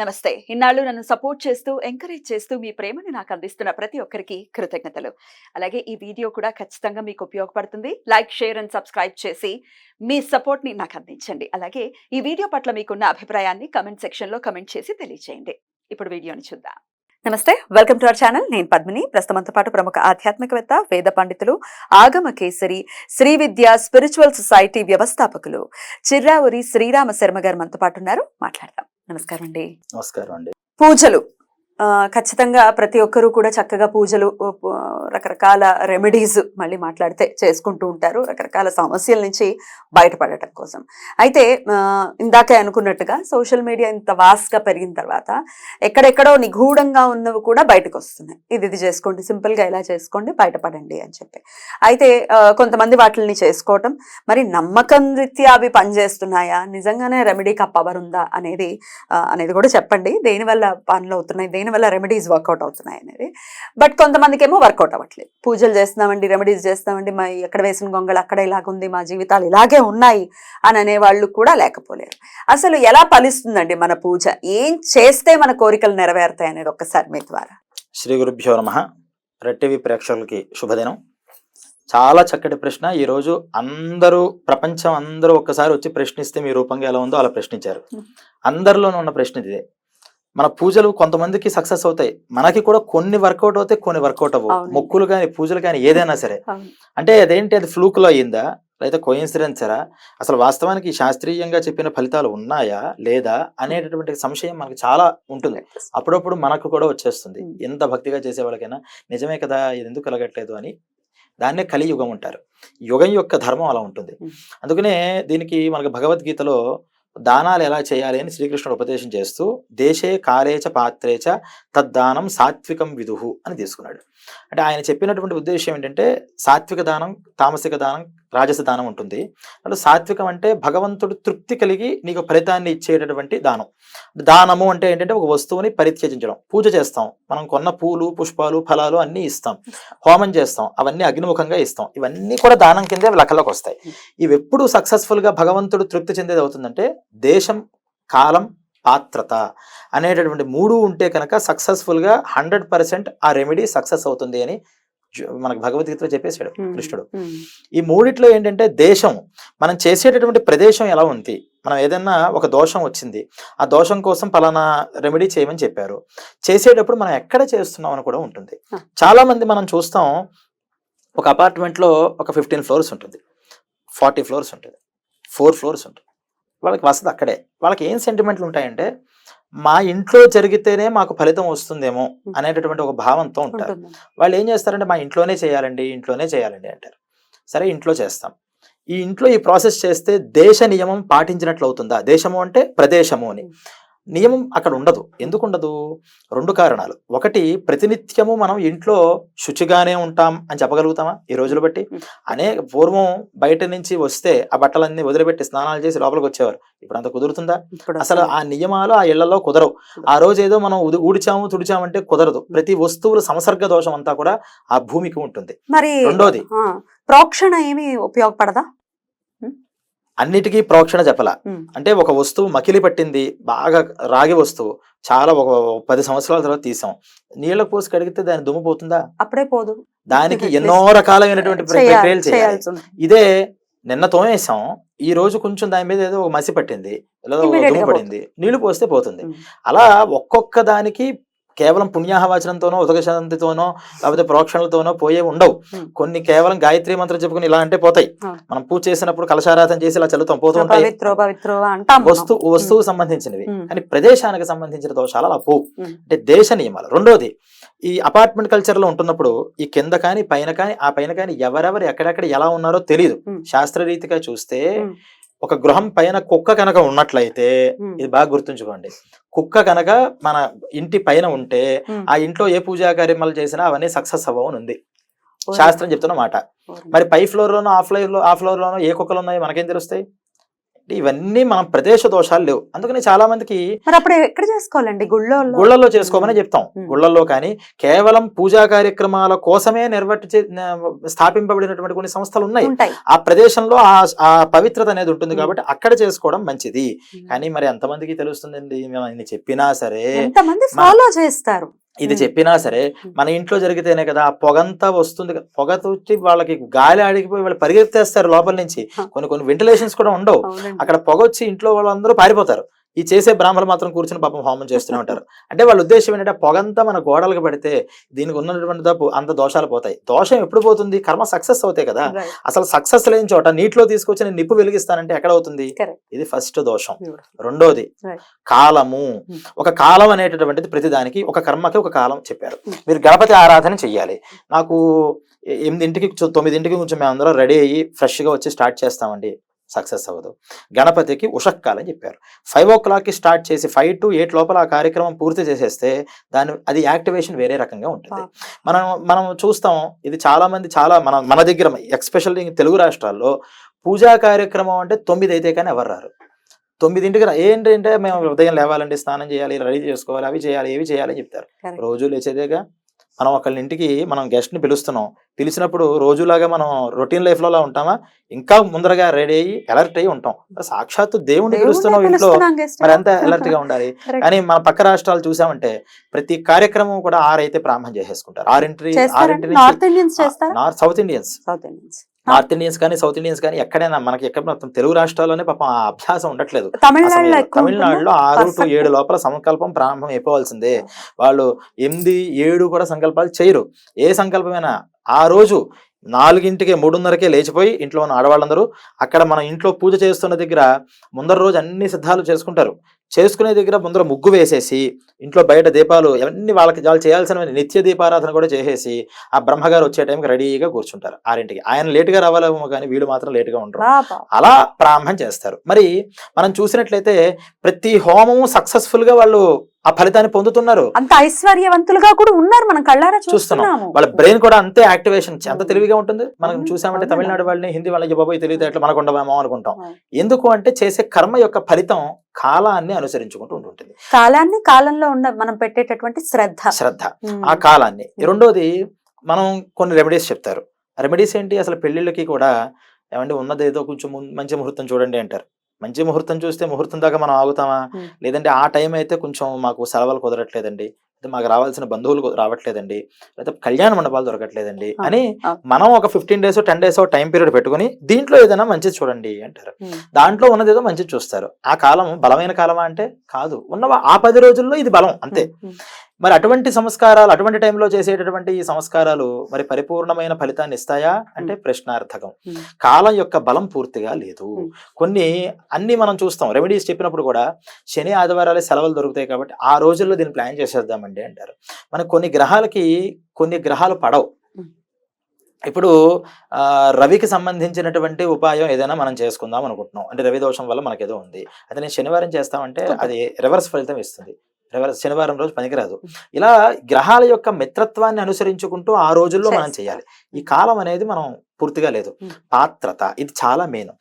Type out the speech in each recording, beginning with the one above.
నమస్తే. ఇన్నాళ్ళు నన్ను సపోర్ట్ చేస్తూ ఎంకరేజ్ చేస్తూ మీ ప్రేమని నాకు అందిస్తున్న ప్రతి ఒక్కరికి కృతజ్ఞతలు. అలాగే ఈ వీడియో కూడా ఖచ్చితంగా మీకు ఉపయోగపడుతుంది. లైక్ షేర్ అండ్ సబ్స్క్రైబ్ చేసి మీ సపోర్ట్ని నాకు అందించండి. అలాగే ఈ వీడియో పట్ల మీకున్న అభిప్రాయాన్ని కమెంట్ సెక్షన్లో కమెంట్ చేసి తెలియజేయండి ఇప్పుడు వీడియోని చూద్దాం. నమస్తే. Welcome to our channel. నేను పద్మిని. ప్రస్తుతంతో పాటు ప్రముఖ ఆధ్యాత్మికవేత్త వేద పండితులు ఆగమ కేసరి శ్రీ విద్య స్పిరిచువల్ సొసైటీ వ్యవస్థాపకులు చిర్రావురి శ్రీరామ శర్మ గారు మనతో పాటు ఉన్నారు. మాట్లాడదాం. నమస్కారం అండి నమస్కారం అండి పూజలు. ఖచ్చితంగా ప్రతి ఒక్కరూ కూడా చక్కగా పూజలు రకరకాల రెమెడీస్ మళ్ళీ మాట్లాడితే చేసుకుంటూ ఉంటారు. రకరకాల సమస్యల నుంచి బయటపడటం కోసం. అయితే ఇందాకే అనుకున్నట్టుగా సోషల్ మీడియా ఇంత వాస్గా పెరిగిన తర్వాత ఎక్కడెక్కడో నిగూఢంగా ఉన్నవి కూడా బయటకు వస్తున్నాయి ఇది ఇది చేసుకోండి సింపుల్గా గా ఇలా చేసుకోండి బయటపడండి అని చెప్పి. అయితే కొంతమంది వాటిని చేసుకోవటం మరి నమ్మకం రీత్యా అవి పనిచేస్తున్నాయా? నిజంగానే రెమెడీకి ఆ పవర్ ఉందా అనేది అనేది కూడా చెప్పండి. దేనివల్ల పనులు అవుతున్నాయి దేనివల్ల రెమెడీస్ వర్కౌట్ అవుతున్నాయి అనేది బట్ కొంతమందికి ఏమో వర్కౌట్ అవ్వట్లేదు. పూజలు చేస్తున్నామండి రెమెడీస్ చేస్తామండి మా ఎక్కడ వేసిన గొంగళి అక్కడ ఇలాగుంది మా జీవితాలు ఇలాగే ఉన్నాయి అని అనే వాళ్ళు కూడా లేకపోలేరు. అసలు ఎలా ఫలిస్తుందండి మన పూజ? ఏం చేస్తే మన కోరికలు నెరవేరుతాయి అనేది ఒక్కసారి మీ ద్వారా. శ్రీ గురుభ్యో నమ. రెడ్ టీవీ ప్రేక్షకులకి శుభదినం. చాలా చక్కటి ప్రశ్న. ఈ రోజు అందరూ ప్రపంచం అందరూ ఒక్కసారి వచ్చి ప్రశ్నిస్తే మీ రూపంగా ఎలా ఉందో అలా ప్రశ్నించారు. అందరిలోనూ ఉన్న ప్రశ్న ఇదే మన పూజలు కొంతమందికి సక్సెస్ అవుతాయి. మనకి కూడా కొన్ని వర్కౌట్ అవుతాయి కొన్ని వర్కౌట్ అవ్వవు. మొక్కులు కానీ పూజలు కానీ ఏదైనా సరే. అంటే అదేంటి? అది ఫ్లూక్లో అయ్యిందా లేదా కోయిన్సిడెన్సరా అసలు వాస్తవానికి శాస్త్రీయంగా చెప్పిన ఫలితాలు ఉన్నాయా? లేదా? అనేటటువంటి సంశయం మనకి చాలా ఉంటుంది. అప్పుడప్పుడు మనకు కూడా వచ్చేస్తుంది. ఎంత భక్తిగా చేసే వాళ్ళకైనా నిజమే కదా ఇది ఎందుకు కలగట్లేదు అని దాన్నే కలియుగం అంటారు. యుగం యొక్క ధర్మం అలా ఉంటుంది. అందుకనే దీనికి మనకు భగవద్గీతలో దానాలు ఎలా చేయాలి అని శ్రీకృష్ణుడు ఉపదేశం చేస్తూ దేశే కాలేచ పాత్రేచ తద్దానం సాత్వికం విదుహు అని తీసుకున్నాడు. అంటే ఆయన చెప్పినటువంటి ఉద్దేశం ఏంటంటే సాత్విక దానం తామసిక దానం రాజస దానం ఉంటుంది. అంటే సాత్వికం అంటే భగవంతుడు తృప్తి కలిగి నీకు ఫలితాన్ని ఇచ్చేటటువంటి దానం. దానము అంటే ఏంటంటే ఒక వస్తువుని పరిత్యజించడం. పూజ చేస్తాం. మనం కొన్న పూలు పుష్పాలు ఫలాలు అన్నీ ఇస్తాం. హోమం చేస్తాం. అవన్నీ అగ్నిముఖంగా ఇస్తాం. ఇవన్నీ కూడా దానం కిందే లెక్కలోకి వస్తాయి. ఇవి ఎప్పుడు సక్సెస్ఫుల్గా భగవంతుడు తృప్తి చెందేది అవుతుందంటే దేశం కాలం పాత్రత అనేటటువంటి మూడు ఉంటే కనుక సక్సెస్ఫుల్గా హండ్రెడ్ పర్సెంట్ ఆ రెమెడీ సక్సెస్ అవుతుంది అని మనకు భగవద్గీతలో చెప్పేశాడు. కృష్ణుడు. ఈ మూడిట్లో ఏంటంటే దేశం మనం చేసేటటువంటి ప్రదేశం ఎలా ఉంది? మనం ఏదైనా ఒక దోషం వచ్చింది ఆ దోషం కోసం పలానా రెమెడీ చేయమని చెప్పారు. చేసేటప్పుడు మనం ఎక్కడ చేస్తున్నాం అని కూడా ఉంటుంది. చాలా మంది మనం చూస్తాం ఒక apartment లో ఒక ఫిఫ్టీన్ ఫ్లోర్స్ ఉంటుంది. ఫార్టీ ఫ్లోర్స్ ఉంటుంది. ఫోర్ ఫ్లోర్స్ ఉంటుంది. వాళ్ళకి వసతి అక్కడే. వాళ్ళకి ఏం సెంటిమెంట్లు ఉంటాయంటే మా ఇంట్లో జరిగితేనే మాకు ఫలితం వస్తుందేమో అనేటటువంటి ఒక భావంతో ఉంటారు. వాళ్ళు ఏం చేస్తారంటే మా ఇంట్లోనే చేయాలండి ఇంట్లోనే చేయాలండి అంటారు. సరే ఇంట్లో చేస్తాం. ఈ ఇంట్లో ఈ ప్రాసెస్ చేస్తే దేశ నియమం పాటించినట్లు అవుతుందా దేశము అంటే ప్రదేశము అని. నియమం అక్కడ ఉండదు. ఎందుకు ఉండదు రెండు కారణాలు. ఒకటి ప్రతినిత్యము మనం ఇంట్లో శుచిగానే ఉంటాం అని చెప్పగలుగుతామా? ఈ రోజులు బట్టి. అనేక పూర్వం బయట నుంచి వస్తే ఆ బట్టలన్నీ వదిలిపెట్టి స్నానాలు చేసి లోపలికి వచ్చేవారు. ఇప్పుడు అంత కుదురుతుందా? అసలు ఆ నియమాలు ఆ ఇళ్ళలో కుదరవు. ఆ రోజు ఏదో మనం ఊడిచాము తుడిచామంటే కుదరదు. ప్రతి వస్తువుల సంసర్గ దోషం అంతా కూడా ఆ భూమికి ఉంటుంది. మరి రెండోది. ప్రోక్షణ ఏమి ఉపయోగపడదా? అన్నిటికీ ప్రోక్షణ చెప్పల. అంటే ఒక వస్తువు మకిలి పట్టింది బాగా రాగి వస్తువు చాలా ఒక పది సంవత్సరాల తర్వాత తీసాం. నీళ్ళ పోసి కడిగితే దాని దుమ్ము పోతుందా? అప్పుడే పోదు. దానికి ఎన్నో రకాలైనటువంటి ప్రక్రియలు చేయాలి. ఇదే నిన్న తోమేసాం. ఈ రోజు కొంచెం దాని మీద ఏదో ఒక మసి పట్టింది లేదా దుమ్ము పడింది నీళ్ళు పోస్తే పోతుంది. అలా ఒక్కొక్క దానికి కేవలం పుణ్యాహవాచనంతోనో ఉదకశాంతితోనో లేకపోతే ప్రోక్షణలతోనో పోయే ఉండవు. కొన్ని కేవలం గాయత్రి మంత్రం చెప్పుకుని ఇలా అంటే పోతాయి. మనం పూజ చేసినప్పుడు కలశారాధన చేసి ఇలా చల్లుతాం పోతూ ఉంటాయి పవిత్రో పవిత్రో అంటాం మనం. వస్తు వస్తువు సంబంధించినవి. కానీ ప్రదేశానికి సంబంధించిన దోషాలు అలా పోవు. అంటే దేశ నియమాలు రెండోది ఈ అపార్ట్మెంట్ కల్చర్లో ఉంటున్నప్పుడు ఈ కింద కానీ పైన కానీ ఆ పైన కానీ ఎవరెవరు ఎక్కడెక్కడ ఎలా ఉన్నారో తెలియదు. శాస్త్రరీతిగా చూస్తే. ఒక గృహం పైన కుక్క కనుక ఉన్నట్లయితే. ఇది బాగా గుర్తుంచుకోండి కుక్క కనుక మన ఇంటి పైన ఉంటే. ఆ ఇంట్లో ఏ పూజా కార్యక్రమాలు చేసినా అవన్నీ సక్సెస్ అవ్వని ఉంది శాస్త్రం చెప్తున్న మాట. మరి పై ఫ్లోర్ లోనో ఆ ఫ్లోర్లో ఆ ఫ్లోర్ లోనో ఏ కుక్కలు ఉన్నాయో మనకేం తెలుస్తాయి ఇవన్నీ మనం ప్రదేశ దోషాలు లేవు. అందుకని చాలా మందికి అప్పుడు ఎక్కడ చేసుకోవాలండి? గుళ్ళో గుళ్ళల్లో చేసుకోమని చెప్తాం. గుళ్ళల్లో కానీ కేవలం పూజా కార్యక్రమాల కోసమే నిర్వర్తి స్థాపింపబడినటువంటి కొన్ని సంస్థలు ఉన్నాయి. ఆ ప్రదేశంలో ఆ పవిత్రత అనేది ఉంటుంది. కాబట్టి అక్కడ చేసుకోవడం మంచిది. కానీ మరి ఎంతమందికి తెలుస్తుందండి? మేము చెప్పినా సరే ఫాలో చేస్తారు? ఇది. చెప్పినా సరే. మన ఇంట్లో జరిగితేనే కదా ఆ పొగంతా వస్తుంది కదా. పొగ వచ్చి వాళ్ళకి గాలి ఆడిగిపోయి వాళ్ళు పరిగెత్తేస్తారు లోపల నుంచి. కొన్ని కొన్ని వెంటిలేషన్స్ కూడా ఉండవు. అక్కడ పొగ వచ్చి ఇంట్లో వాళ్ళందరూ పారిపోతారు ఈ చేసే బ్రాహ్మణులు మాత్రం కూర్చుని పాపం హోమం చేస్తూనే ఉంటారు అంటే వాళ్ళ ఉద్దేశం ఏంటంటే పొగంతా మన గోడలకు పడితే దీనికి ఉన్నటువంటి తప్పు అంత దోషాలు పోతాయి దోషం ఎప్పుడు పోతుంది కర్మ సక్సెస్ అవుతాయి కదా. అసలు సక్సెస్ లేని చోట నీటిలో తీసుకొచ్చి నేను నిప్పు వెలిగిస్తానంటే ఎక్కడ అవుతుంది. ఇది ఫస్ట్ దోషం. రెండోది. కాలము Hmm. ఒక కాలం అనేటటువంటిది ప్రతిదానికి ఒక కర్మకి ఒక కాలం చెప్పారు Hmm. మీరు గణపతి ఆరాధన చెయ్యాలి నాకు ఎనిమిదింటికి తొమ్మిదింటికి కొంచెం మేము అందరం రెడీ అయ్యి ఫ్రెష్గా వచ్చి స్టార్ట్ చేస్తామండి సక్సెస్ అవ్వదు. గణపతికి ఉషక్కాలం చెప్పారు. ఫైవ్ ఓ క్లాక్కి స్టార్ట్ చేసి ఫైవ్ టు ఎయిట్ లోపల ఆ కార్యక్రమం పూర్తి చేసేస్తే దాని అది యాక్టివేషన్ వేరే రకంగా ఉంటుంది. మనం మనం చూస్తాం ఇది చాలా మంది చాలా మన మన దగ్గర ఎక్స్పెషల్లీ తెలుగు రాష్ట్రాల్లో పూజా కార్యక్రమం అంటే తొమ్మిది అయితే కానీ ఎవరు రారు. తొమ్మిదింటికి ఏంటంటే మేము ఉదయం లేవాలండి స్నానం చేయాలి రెడీ చేసుకోవాలి అవి చేయాలి ఇవి చేయాలి అని చెప్తారు. రోజు లేచేదేగా మనం ఒకళ్ళ ఇంటికి మనం guest ని పిలుస్తున్నాం. పిలిచినప్పుడు రోజులాగా మనం రొటీన్లో ఉంటామా? ఇంకా ముందరగా రెడీ అయ్యి అలర్ట్ అయ్యి ఉంటాం. సాక్షాత్తు దేవుణ్ణి దేవుణ్ణే పిలుస్తున్నాం ఇంట్లో మరి. ఎంత అలర్ట్గా ఉండాలి. కానీ మన పక్క రాష్ట్రాలు చూసామంటే ప్రతి కార్యక్రమం కూడా ఆరైతే ప్రారంభం చేసేసుకుంటారు. ఆరింటి ఆరింటి north Indians south Indians. South Indians. North Indians కానీ సౌత్ ఇండియన్స్ కానీ ఎక్కడైనా మనకి ఎక్కడ మొత్తం తెలుగు రాష్ట్రాల్లోనే పాపం ఆ అభ్యాసం ఉండట్లేదు. తమిళనాడులో? ఆరు టు. ఏడు లోపల సంకల్పం ప్రారంభం అయిపోవాల్సిందే. వాళ్ళు ఎనిమిది ఏడు కూడా సంకల్పాలు చేయరు. ఏ సంకల్పమైనా ఆ రోజు నాలుగింటికి మూడున్నరకే లేచిపోయి ఇంట్లో ఉన్న ఆడవాళ్ళందరూ అక్కడ మన ఇంట్లో పూజ చేస్తున్న దగ్గర ముందర రోజు అన్ని సిద్ధాలు చేసుకుంటారు. చేసుకునే దగ్గర ముందర ముగ్గు వేసేసి ఇంట్లో బయట దీపాలు అవన్నీ వాళ్ళకి వాళ్ళు చేయాల్సిన నిత్య దీపారాధన కూడా చేసేసి ఆ బ్రహ్మగారు వచ్చే టైంకి రెడీగా కూర్చుంటారు ఆరింటికి. ఆయన లేటుగా రావాలేమో కానీ వీళ్ళు మాత్రం లేటుగా బాబా. అలా ప్రారంభం చేస్తారు. మరి మనం చూసినట్లయితే ప్రతి హోమము సక్సెస్ఫుల్గా వాళ్ళు ఆ ఫలితాన్ని పొందుతున్నారు. అంత ఐశ్వర్యవంతులుగా కూడా ఉన్నారు మనం కళ్ళారా చూస్తున్నాం. వాళ్ళ బ్రెయిన్ కూడా అంతే యాక్టివేషన్ ఎంత. తెలివిగా ఉంటుంది. మనం చూసామంటే. తమిళనాడు వాళ్ళని హిందీ వాళ్ళకి బాబోయ్ తెలియదు ఎట్లా మనకు ఉండవేమో అనుకుంటాం. ఎందుకు అంటే చేసే కర్మ యొక్క ఫలితం కాలాన్ని అనుసరించుకుంటూ ఉంటుంటుంది. కాలాన్ని కాలంలో ఉన్న మనం పెట్టేటటువంటి శ్రద్ధ. శ్రద్ధ. ఆ కాలాన్ని. రెండోది మనం కొన్ని రెమెడీస్ చెప్తారు. రెమెడీస్ ఏంటి? అసలు పెళ్ళిళ్ళకి కూడా ఏమంటే ఉన్నది ఏదో కొంచెం మంచి ముహూర్తం చూడండి అంటారు. మంచి ముహూర్తం చూస్తే ముహూర్తం దాకా మనం ఆగుతామా. లేదంటే ఆ టైం అయితే కొంచెం మాకు సెలవులు కుదరట్లేదండి. మాకు రావాల్సిన బంధువులు రావట్లేదండి. లేదా కళ్యాణ మండపాలు దొరకట్లేదండి అని. మనం ఒక fifteen days ten days time period పెట్టుకుని దీంట్లో ఏదైనా మంచిది చూడండి అంటారు. దాంట్లో ఉన్నది ఏదో మంచిది చూస్తారు. ఆ కాలం బలమైన కాలమా అంటే కాదు. ఉన్న ఆ పది రోజుల్లో ఇది బలం అంతే. మరి అటువంటి సంస్కారాలు అటువంటి టైంలో చేసేటటువంటి ఈ సంస్కారాలు మరి పరిపూర్ణమైన ఫలితాన్ని ఇస్తాయా? అంటే ప్రశ్నార్థకం. కాలం యొక్క బలం పూర్తిగా లేదు. కొన్ని అన్ని మనం చూస్తాం. రెమెడీస్ చెప్పినప్పుడు కూడా శని ఆదివారాలే సెలవులు దొరుకుతాయి కాబట్టి ఆ రోజుల్లో దీన్ని ప్లాన్ చేసేద్దామండి అంటారు. మనకు కొన్ని గ్రహాలకి కొన్ని గ్రహాలు పడవు. ఇప్పుడు రవికి సంబంధించినటువంటి ఉపాయం ఏదైనా మనం చేసుకుందాం అనుకుంటున్నాం. అంటే రవి దోషం వల్ల మనకేదో ఉంది. అది నేను శనివారం చేస్తామంటే. అది రివర్స్ ఫలితం ఇస్తుంది. శనివారం రోజు పనికిరాదు. ఇలా గ్రహాల యొక్క మిత్రత్వాన్ని అనుసరించుకుంటూ ఆ రోజుల్లో మనం. చేయాలి ఈ కాలం అనేది మనం పూర్తిగా లేదు. పాత్రత ఇది చాలా మెయిన్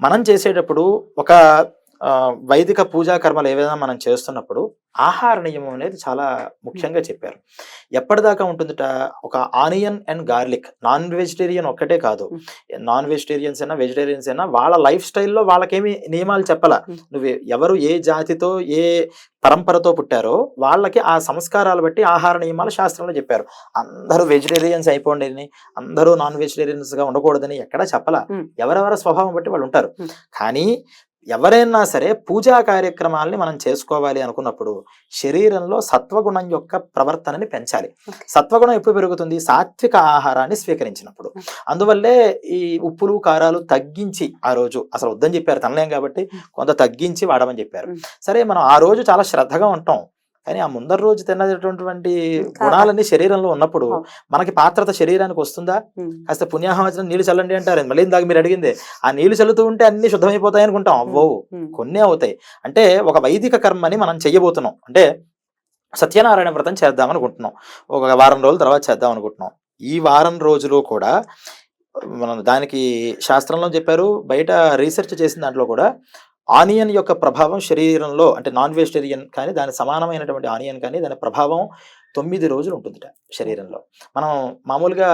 మనం చేసేటప్పుడు ఒక వైదిక పూజా కర్మలు ఏవైనా మనం చేస్తున్నప్పుడు ఆహార నియమం అనేది చాలా ముఖ్యంగా చెప్పారు. ఎప్పటిదాకా ఉంటుందిట? ఒక onion and garlic non vegetarian ఒక్కటే కాదు. నాన్ వెజిటేరియన్స్ అయినా వెజిటేరియన్స్ అయినా వాళ్ళ లైఫ్ స్టైల్లో వాళ్ళకేమి నియమాలు చెప్పాల. నువ్వు ఎవరు ఏ జాతితో ఏ పరంపరతో పుట్టారో వాళ్ళకి ఆ సంస్కారాలు బట్టి ఆహార నియమాలు శాస్త్రంలో చెప్పారు. అందరూ వెజిటేరియన్స్ అయిపోండి అందరూ నాన్ వెజిటేరియన్స్గా ఉండకూడదని ఎక్కడా చెప్పలా. ఎవరెవరి స్వభావం బట్టి వాళ్ళు ఉంటారు. కానీ ఎవరైనా సరే పూజా కార్యక్రమాల్ని మనం చేసుకోవాలి అనుకున్నప్పుడు శరీరంలో సత్వగుణం యొక్క ప్రవర్తనని పెంచాలి. సత్వగుణం ఎప్పుడు పెరుగుతుంది సాత్విక ఆహారాన్ని స్వీకరించినప్పుడు. అందువల్లే ఈ ఉప్పులు కారాలు తగ్గించి ఆ రోజు అసలు వద్దని చెప్పారు తినలేం కాబట్టి. కొంత తగ్గించి వాడమని చెప్పారు. సరే మనం ఆ రోజు చాలా శ్రద్ధగా ఉంటాం కానీ ఆ ముందర రోజు తిన్నటువంటి. గుణాలన్నీ శరీరంలో ఉన్నప్పుడు. మనకి పాత్రత శరీరానికి వస్తుందా. కాస్త పుణ్యాహవచనం నీళ్ళు చల్లండి అంటారు. మళ్ళీ ఇందాక మీరు అడిగిందే ఆ నీళ్ళు చల్లుతూ ఉంటే అన్ని శుద్ధమైపోతాయి అనుకుంటాం. అవ్వవు. కొన్ని అవుతాయి. అంటే ఒక వైదిక కర్మని మనం చెయ్యబోతున్నాం. అంటే సత్యనారాయణ వ్రతం చేద్దాం అనుకుంటున్నాం. ఒక వారం రోజుల తర్వాత చేద్దాం అనుకుంటున్నాం. ఈ వారం రోజులు కూడా మనం దానికి శాస్త్రంలో చెప్పారు బయట రీసెర్చ్ చేసిన దాంట్లో కూడా ఆనియన్ యొక్క ప్రభావం శరీరంలో అంటే నాన్ వెజిటేరియన్ కానీ దాని సమానమైనటువంటి ఆనియన్ కానీ దాని ప్రభావం తొమ్మిది రోజులు ఉంటుందిట శరీరంలో మనం మామూలుగా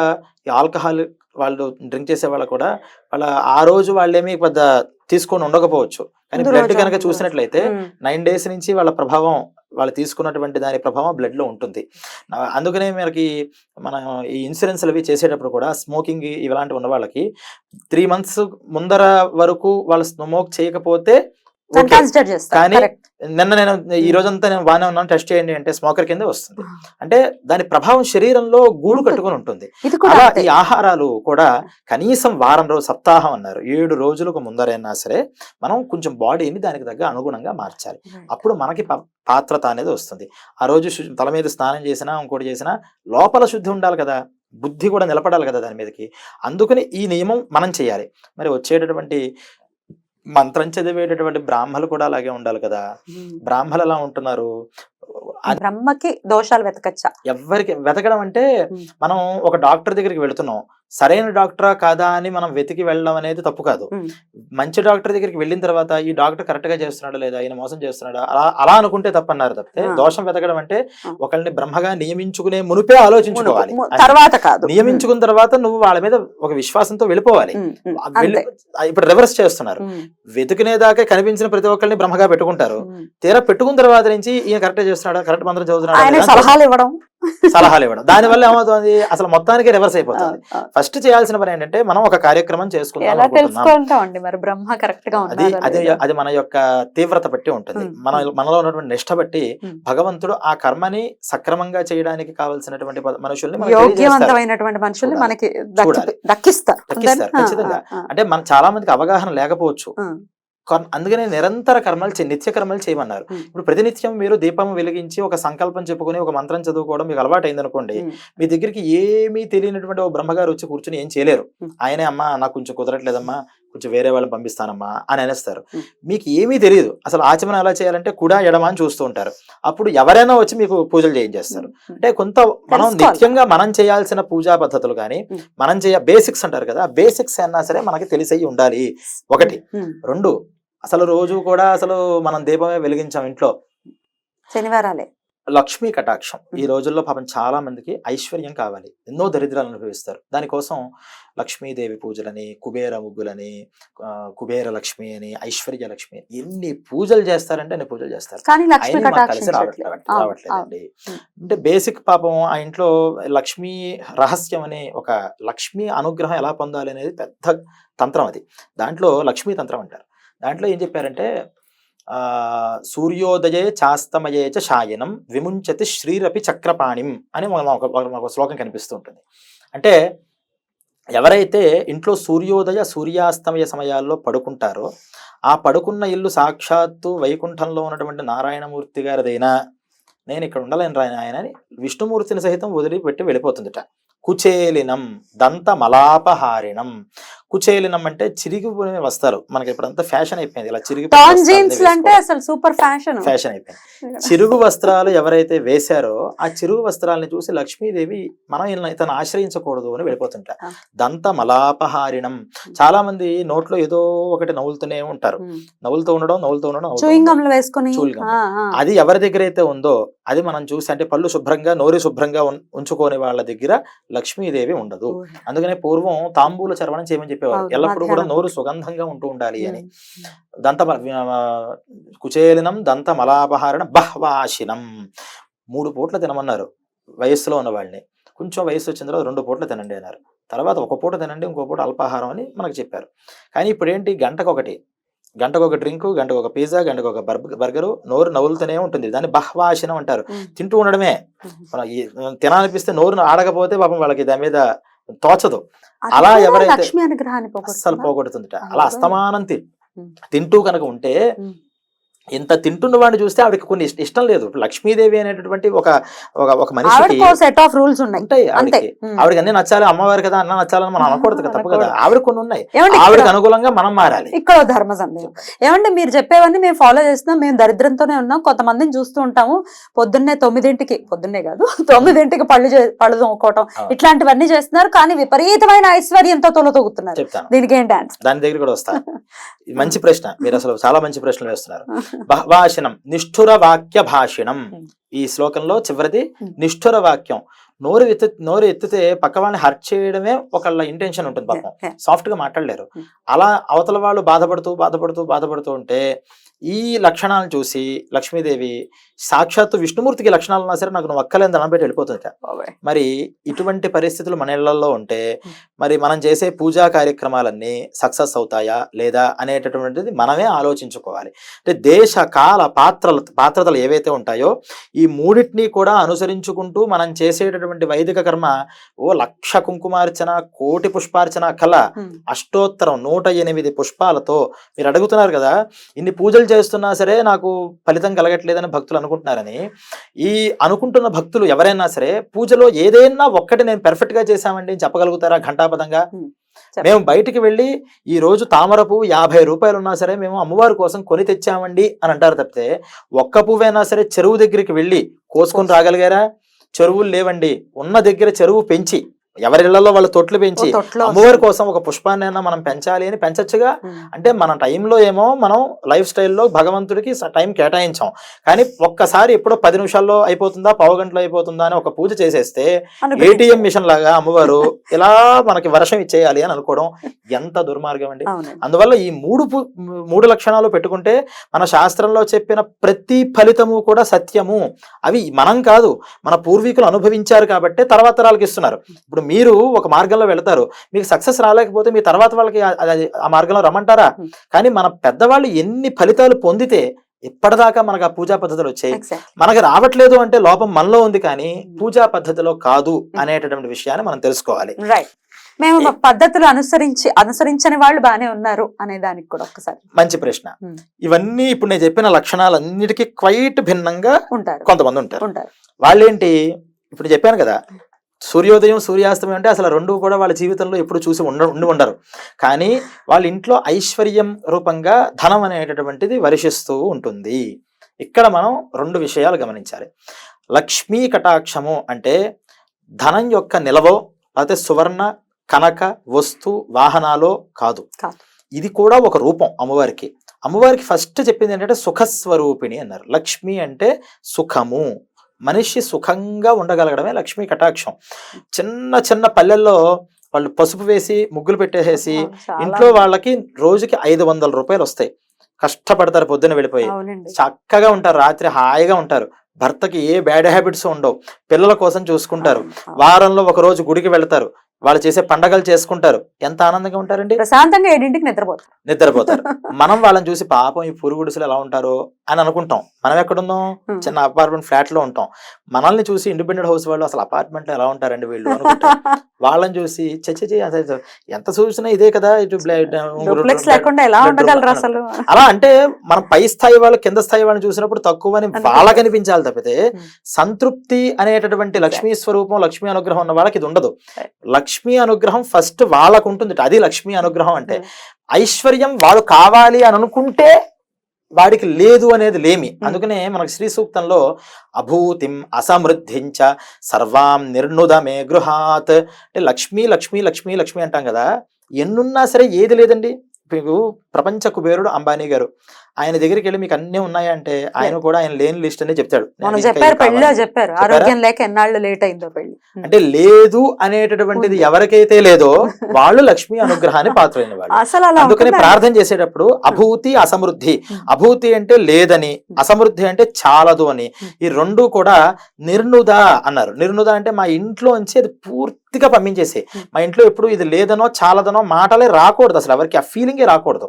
ఈ ఆల్కహాల్ వాళ్ళు డ్రింక్ చేసే వాళ్ళు కూడా వాళ్ళ ఆ రోజు వాళ్ళేమీ పెద్ద తీసుకొని ఉండకపోవచ్చు కానీ బ్లడ్ కనుక. చూసినట్లయితే. నైన్ డేస్ నుంచి వాళ్ళ ప్రభావం వాళ్ళు తీసుకున్నటువంటి దాని ప్రభావం blood లో ఉంటుంది అందుకనే మనకి మన ఈ ఇన్సూరెన్స్ అవి చేసేటప్పుడు కూడా స్మోకింగ్ ఇలాంటివి ఉన్న వాళ్ళకి త్రీ మంత్స్ ముందర వరకు వాళ్ళు స్మోక్ చేయకపోతే కానీ. నిన్న నేను ఈ రోజంతా నేను బాగానే ఉన్నాను టెస్ట్ చేయండి అంటే స్మోకర్ కిందే వస్తుంది. అంటే దాని ప్రభావం శరీరంలో గూడు. కట్టుకొని ఉంటుంది. అలా. ఈ ఆహారాలు కూడా కనీసం వారం రోజు సప్తాహం అన్నారు ఏడు రోజులకు ముందరైనా సరే మనం కొంచెం బాడీని దానికి తగ్గ అనుగుణంగా మార్చాలి. అప్పుడు మనకి పాత్రత అనేది వస్తుంది. ఆ రోజు తల మీద స్నానం చేసినా ఇంకోటి చేసినా లోపల శుద్ధి ఉండాలి కదా. బుద్ధి కూడా నిలబడాలి కదా దాని మీదకి. అందుకని ఈ నియమం మనం చేయాలి. మరి వచ్చేటటువంటి మంత్రం చదివేటటువంటి బ్రాహ్మలు కూడా అలాగే ఉండాలి కదా. బ్రాహ్మలు ఎలా ఉంటున్నారు బ్రహ్మకి దోషాలు వెతకచ్చా? ఎవరికి వెతకడం అంటే. మనం ఒక డాక్టర్ దగ్గరికి వెళుతున్నాం. సరైన డాక్టరా కాదా అని మనం వెతికి వెళ్ళడం అనేది తప్పు కాదు. మంచి డాక్టర్ దగ్గరికి వెళ్ళిన తర్వాత ఈ డాక్టర్ కరెక్ట్గా చేస్తున్నాడా లేదా? ఆయన మోసం చేస్తున్నాడా? అలా అలా అనుకుంటే తప్పన్నారు తప్పితే. దోషం వెతకడం అంటే. ఒకళ్ళని బ్రహ్మగా నియమించుకునే మునిపే ఆలోచించుకోవాలి. తర్వాత కాదు. నియమించుకున్న తర్వాత నువ్వు వాళ్ళ మీద ఒక విశ్వాసంతో వెళ్ళిపోవాలి. ఇప్పుడు రివర్స్ చేస్తున్నారు. ఉమ్, వెతుకునేదాకా కనిపించిన ప్రతి ఒక్కరిని బ్రహ్మగా పెట్టుకుంటారు. తీరా పెట్టుకున్న తర్వాత నుంచి ఈయన కరెక్ట్ చేస్తున్నాడా? కరెక్ట్ మంత్రం చదువుతున్నాడా? సలహాలు ఇవ్వడం. సలహాలు ఇవ్వడం. దాని వల్ల ఏమవుతుంది? అసలు మొత్తానికి రివర్స్ అయిపోతుంది. ఫస్ట్ చేయాల్సిన పని ఏంటంటే మనం ఒక కార్యక్రమం గా అది అది మన యొక్క తీవ్రత బట్టి ఉంటుంది. మన. మనలో ఉన్నటువంటి నిష్ట బట్టి. భగవంతుడు ఆ కర్మని సక్రమంగా చేయడానికి కావాల్సినటువంటి మనుషుల్ని. యోగ్యవంతమైనటువంటి మనుషుల్ని. మనకి. దక్కిస్తారు. ఖచ్చితంగా. అంటే మన చాలా మందికి అవగాహన లేకపోవచ్చు. అందుకనే నిరంతర కర్మలు చే- నిత్య కర్మలు చేయమన్నారు. ఇప్పుడు ప్రతినిత్యం మీరు దీపం వెలిగించి ఒక సంకల్పం చెప్పుకొని ఒక మంత్రం చదువుకోవడం మీకు అలవాటు అయిందనుకోండి ఉమ్. మీ దగ్గరికి ఏమీ తెలియనటువంటి ఒక బ్రహ్మగారు వచ్చి కూర్చుని ఏం చేయలేరు. ఆయనే అమ్మా నాకు కొంచెం కుదరట్లేదమ్మా కొంచెం వేరే వాళ్ళని పంపిస్తానమ్మా అని అనేస్తారు. మీకు ఏమీ తెలియదు అసలు ఆచమనం ఎలా చేయాలంటే కుడా ఎడమ అని చూస్తూ ఉంటారు అప్పుడు ఎవరైనా వచ్చి మీకు పూజలు చేయించేస్తారు. అంటే కొంత మనం. నిత్యంగా మనం చేయాల్సిన పూజా పద్ధతులు కానీ. మనం చేయ బేసిక్స్ అంటారు కదా ఆ బేసిక్స్ అన్నా సరే మనకి తెలిసయి ఉండాలి ఒకటి. రెండు అసలు రోజు కూడా అసలు మనం దీపమే వెలిగించాం ఇంట్లో శనివారాలే లక్ష్మీ కటాక్షం. ఈ. రోజుల్లో పాపం చాలా మందికి ఐశ్వర్యం కావాలి. ఎన్నో దరిద్రాలు అనుభవిస్తారు. దానికోసం లక్ష్మీదేవి పూజలని కుబేర ముగ్గులని కుబేర లక్ష్మి అని ఐశ్వర్య లక్ష్మి అని ఎన్ని పూజలు చేస్తారంటే అన్ని పూజలు చేస్తారు. కలిసి రావట్లేదండి. అంటే బేసిక్ పాపం ఆ ఇంట్లో లక్ష్మీ రహస్యం అనే ఒక లక్ష్మీ అనుగ్రహం ఎలా పొందాలి అనేది పెద్ద తంత్రం అది. దాంట్లో లక్ష్మీ తంత్రం అంటారు. దాంట్లో ఏం చెప్పారంటే సూర్యోదయే చాస్తమయే చ శాయనం విముంచతి శ్రీరపి చక్రపాణిం అని మన- ఒక ఒక- శ్లోకం కనిపిస్తూ ఉంటుంది అంటే ఎవరైతే ఇంట్లో సూర్యోదయ సూర్యాస్తమయ సమయాల్లో పడుకుంటారో ఆ పడుకున్న ఇల్లు సాక్షాత్తు వైకుంఠంలో ఉన్నటువంటి నారాయణమూర్తి గారిదైనా నేను ఇక్కడ ఉండలేను రాయన ఆయన అని విష్ణుమూర్తిని సహితం వదిలిపెట్టి వెళ్ళిపోతుందిట. కుచేలినం దంత కుచేలినం అంటే చిరిగిపోయిన వస్తారు. మనకి ఇప్పుడంతా ఫ్యాషన్ అయిపోయింది. ఇలా చిరిగి టాన్ జీన్స్ అంటే అసలు సూపర్ ఫ్యాషన్. ఫ్యాషన్ అయిపోయింది. చిరుగు వస్త్రాలు ఎవరైతే వేశారో ఆ చిరుగు వస్త్రాలని చూసి లక్ష్మీదేవి మనం ఇతను ఆశ్రయించకూడదు అని వెళ్ళిపోతుంటా. దంత మలాపహారిణం చాలా మంది నోట్లో ఏదో ఒకటి నవ్వులుతూనే ఉంటారు. నవ్వులతో ఉండడం నవ్వులతో ఉండడం వేసుకుని. అది ఎవరి దగ్గర అయితే ఉందో అది మనం చూసి అంటే పళ్ళు శుభ్రంగా నోరు శుభ్రంగా ఉంచుకోని వాళ్ళ దగ్గర లక్ష్మీదేవి ఉండదు. అందుకనే పూర్వం తాంబూల చర్వణం చేయమని చెప్పేవారు. ఎల్లప్పుడూ కూడా. నోరు సుగంధంగా ఉంటూ ఉండాలి అని. దంత కుచేలినం దంత మలాపహారణ బహ్వాశినం. మూడు పూట్ల తినమన్నారు వయస్సులో ఉన్న వాళ్ళని. కొంచెం వయసు వచ్చిన తర్వాత రెండు పూట్ల తినండి అన్నారు. తర్వాత ఒక పూట తినండి ఇంకో పూట అల్పాహారం అని మనకు చెప్పారు. కానీ ఇప్పుడు ఏంటి గంటకు ఒకటి గంటకు ఒక డ్రింక్ గంటకు ఒక పిజ్జా గంటకు ఒక బర్గ బర్గరు నోరు నవ్వులుతూనే ఉంటుంది. దాన్ని బహ్వాశనం అంటారు. తింటూ ఉండడమే. తినాలనిపిస్తే నోరు ఆడకపోతే పాపం వాళ్ళకి దాని మీద తోచదు అలా ఎవరైతే-? పోగొడుతుందిట అవును. అలా అస్తమానం. తింటూ కనుక ఉంటే. ఇంత తింటున్న వాడిని చూస్తే ఆవిడకి కొన్ని ఇష్ట- ఇష్టం లేదు. లక్ష్మీదేవి అనేటటువంటి ఒక ఒక ఆవిడకు సెట్ ఆఫ్ రూల్స్ ఉన్నాయి. ఉంటాయి ఆవిడకి. ఆవిడకి అన్ని నచ్చాలి అమ్మవారు కదా అన్న నచ్చాలని మనం అనకూడదు కదా తప్పు కదా. ఆవిడ కొన్ని ఉన్నాయి. ఆవిడకి అనుకూలంగా మనం మారాలి. ఇక్కడ ధర్మ సందేహం. ఏమంటే మీరు చెప్పేవన్నీ మేము ఫాలో చేస్తున్నాం మేము దరిద్రంతోనే ఉన్నాం. కొంతమందిని చూస్తూ ఉంటాము. పొద్దున్నే తొమ్మిదింటికి పొద్దున్నే కాదు తొమ్మిదింటికి పళ్ళు పళ్ళు తోముకోవటం. అవును. ఇట్లాంటివన్నీ చేస్తున్నారు కానీ విపరీతమైన ఐశ్వర్యంతో తొలతొగుతున్నారు దీనికి ఏం డాన్స్ దాని దగ్గర కూడా వస్తా. మంచి ప్రశ్న. మీరు అసలు చాలా మంచి ప్రశ్నలు వేస్తున్నారు. భాషణం నిష్ఠుర వాక్య భాషణం Hmm. ఈ శ్లోకంలో చివరిది Hmm. నిష్ఠుర వాక్యం నోరు ఎత్తు నోరు ఎత్తితే పక్క వాళ్ళని హర్ట్ చేయడమే ఒకళ్ళ ఇంటెన్షన్ ఉంటుంది పాపం. సాఫ్ట్గా మాట్లాడలేరు Hmm. అలా అవతల వాళ్ళు బాధపడుతూ బాధపడుతూ బాధపడుతూ ఉంటే ఈ లక్షణాలను చూసి లక్ష్మీదేవి సాక్షాత్తు విష్ణుమూర్తికి లక్షణాలు ఉన్నా సరే నాకు నువ్వు అక్కలేని దండం పెట్టి వెళ్ళిపోతుంది. మరి ఇటువంటి పరిస్థితులు మన ఇళ్ళలో ఉంటే. మరి మనం చేసే పూజా కార్యక్రమాలన్నీ సక్సెస్ అవుతాయా లేదా అనేటటువంటిది మనమే ఆలోచించుకోవాలి అంటే దేశ కాల పాత్రలు పాత్రతలు ఏవైతే ఉంటాయో ఈ మూడింటిని కూడా అనుసరించుకుంటూ మనం చేసేటటువంటి వైదిక కర్మ ఓ లక్ష కుంకుమార్చన కోటి పుష్పార్చన కల. అష్టోత్తరం నూట ఎనిమిది పుష్పాలతో మీరు అడుగుతున్నారు కదా ఇన్ని పూజలు చేస్తున్నా సరే నాకు ఫలితం కలగట్లేదని భక్తులు అనుకుంటున్నారని ఈ అనుకుంటున్న భక్తులు ఎవరైనా సరే పూజలో ఏదైనా ఒక్కటి నేను perfect గా చేశామండి అని చెప్పగలుగుతారా ఘంటాపదంగా. మేము బయటికి వెళ్ళి ఈ రోజు తామర పువ్వు యాభై రూపాయలు ఉన్నా సరే మేము అమ్మవారి కోసం కొని తెచ్చామండి అని అంటారు తప్పితే ఒక్క పువ్వైనా సరే చెరువు దగ్గరికి వెళ్ళి కోసుకొని రాగలిగారా? చెరువులు లేవండి. ఉన్న దగ్గర చెరువు పెంచి ఎవరి ఇళ్ళలో వాళ్ళు తొట్లు పెంచి అమ్మవారి కోసం ఒక పుష్పాన్ని అయినా మనం పెంచాలి అని పెంచొచ్చుగా. అంటే మన టైంలో ఏమో మనం లైఫ్ స్టైల్లో భగవంతుడికి టైం కేటాయించాం. కానీ ఒక్కసారి ఎప్పుడో పది నిమిషాల్లో అయిపోతుందా పావు గంటలో అయిపోతుందా అని ఒక పూజ చేసేస్తే. ఏటీఎం మిషన్ లాగా అమ్మవారు ఇలా మనకి వర్షం ఇచ్చేయాలి అని అనుకోవడం ఎంత దుర్మార్గం అండి. అందువల్ల ఈ మూడు మూడు లక్షణాలు పెట్టుకుంటే మన శాస్త్రంలో చెప్పిన ప్రతి ఫలితము కూడా సత్యము. అవి మనం కాదు మన పూర్వీకులు అనుభవించారు కాబట్టి తర్వాత తరాలకు ఇస్తున్నారు. ఇప్పుడు మీరు ఒక మార్గంలో వెళతారు. మీకు సక్సెస్ రాలేకపోతే మీ తర్వాత వాళ్ళకి ఆ- మార్గంలో రమ్మంటారా. కానీ మన పెద్దవాళ్ళు ఎన్ని ఫలితాలు పొందితే ఇప్పటిదాకా మనకు ఆ పూజా పద్ధతులు వచ్చాయి. మనకి రావట్లేదు అంటే లోపం మనలో ఉంది కానీ పూజా పద్ధతిలో కాదు అనేటటువంటి విషయాన్ని మనం తెలుసుకోవాలి. మేము పద్ధతులు అనుసరించి అనుసరించని వాళ్ళు బానే ఉన్నారు అనే దానికి కూడా ఒక్కసారి మంచి ప్రశ్న. ఇవన్నీ ఇప్పుడు నేను చెప్పిన లక్షణాలన్నిటికీ క్వైట్ భిన్నంగా ఉంటారు. కొంతమంది ఉంటారు. ఉంటారు. వాళ్ళేంటి? ఇప్పుడు చెప్పాను కదా సూర్యోదయం సూర్యాస్తమయం అంటే అసలు రెండు కూడా వాళ్ళ జీవితంలో ఎప్పుడు చూసి ఉండ ఉండి ఉండరు. కానీ వాళ్ళ ఇంట్లో ఐశ్వర్యం రూపంగా ధనం అనేటటువంటిది వర్షిస్తూ ఉంటుంది. ఇక్కడ మనం రెండు విషయాలు గమనించాలి. లక్ష్మీ కటాక్షము అంటే ధనం యొక్క నిలవో లేకపోతే సువర్ణ కనక వస్తు వాహనాలో కాదు. కాదు. ఇది కూడా ఒక రూపం అమ్మవారికి. అమ్మవారికి ఫస్ట్ చెప్పింది ఏంటంటే సుఖస్వరూపిణి అన్నారు. లక్ష్మి అంటే సుఖము. మనిషి సుఖంగా ఉండగలగడమే లక్ష్మీ కటాక్షం. చిన్న చిన్న పల్లెల్లో వాళ్ళు పసుపు వేసి ముగ్గులు పెట్టేసేసి ఇంట్లో వాళ్ళకి రోజుకి ఐదు వందల రూపాయలు వస్తాయి. కష్టపడతారు పొద్దున్న వెళ్ళిపోయి. చక్కగా ఉంటారు రాత్రి హాయిగా ఉంటారు. భర్తకి ఏ బ్యాడ్ హ్యాబిట్స్ ఉండవు. పిల్లల కోసం చూసుకుంటారు. వారంలో ఒక రోజు గుడికి వెళ్తారు. వాళ్ళు చేసే పండగలు చేసుకుంటారు. ఎంత ఆనందంగా ఉంటారండి? ప్రశాంతంగా ఏడింటికి నిద్రపోతారు. నిద్రపోతారు. మనం వాళ్ళని చూసి పాపం ఈ పురుగుడుసులు ఎలా ఉంటారో అని అనుకుంటాం. మనం ఎక్కడున్నాం. చిన్న అపార్ట్మెంట్ ఫ్లాట్లో ఉంటాం. మనల్ని చూసి ఇండిపెండెంట్ హౌస్ వాళ్ళు అసలు అపార్ట్మెంట్లో ఎలా ఉంటారండి వీళ్ళు వాళ్ళని చూసి చచ్చి ఎంత చూసినా ఇదే కదా? ఇటు డూప్లెక్స్ లేకుండా ఎలా bedroom ఉండగలరు అన- అసలు? అలా అంటే మనం పై స్థాయి వాళ్ళు కింద స్థాయి వాళ్ళని చూసినప్పుడు తక్కువ అని అనుకుంటాం. వాళ్ళకి అనిపించాలి తప్పితే. సంతృప్తి అనేటటువంటి లక్ష్మీ స్వరూపం లక్ష్మీ అనుగ్రహం ఉన్న వాళ్ళకి ఇది ఉండదు. Right. లక్ష్మీ అనుగ్రహం ఫస్ట్ వాళ్ళకు ఉంటుంది అది లక్ష్మీ అనుగ్రహం అంటే. ఐశ్వర్యం వాడు కావాలి అని అనుకుంటే వాడికి లేదు అనేది లేమి. అందుకనే మనకు శ్రీ సూక్తంలో అభూతిం అసమృద్ధించ సర్వాం నిర్ణుదమే గృహాత్ అంటే లక్ష్మీ లక్ష్మీ లక్ష్మీ లక్ష్మీ అంటాం కదా. ఎన్నున్నా సరే ఏది లేదండి. మీకు ప్రపంచ కుబేరుడు అంబానీ గారు. ఆయన దగ్గరికి వెళ్ళి మీకు అన్నీ ఉన్నాయంటే ఆయన కూడా ఆయన లేని లిస్ట్ అనే చెప్తాడు. మనం నేను ఇంకా చెప్పారు ఇది పెళ్ళిలో కావాలి. చెప్పారు. చెప్పారా? ఆరోగ్యం లేక ఎన్నాళ్ళు లేట్ అయిందో పెళ్ళి అంటే లేదు అనేటటువంటిది. ఎవరికైతే లేదో వాళ్ళు లక్ష్మీ అనుగ్రహాన్ని పాత్రైన వాళ్ళు. అందుకని? ప్రార్థన చేసేటప్పుడు అభూతి అసమృద్ధి. అభూతి అంటే లేదని అసమృద్ధి అంటే చాలదు అని. ఈ రెండు కూడా నిర్నుద అన్నారు. నిర్నుద అంటే మా ఇంట్లోంచి అది పూర్తిగా పంపించేసి. మా ఇంట్లో ఎప్పుడు ఇది లేదనో చాలదనో మాటలే రాకూడదు అసలు. ఎవరికి ఆ ఫీలింగే రాకూడదు.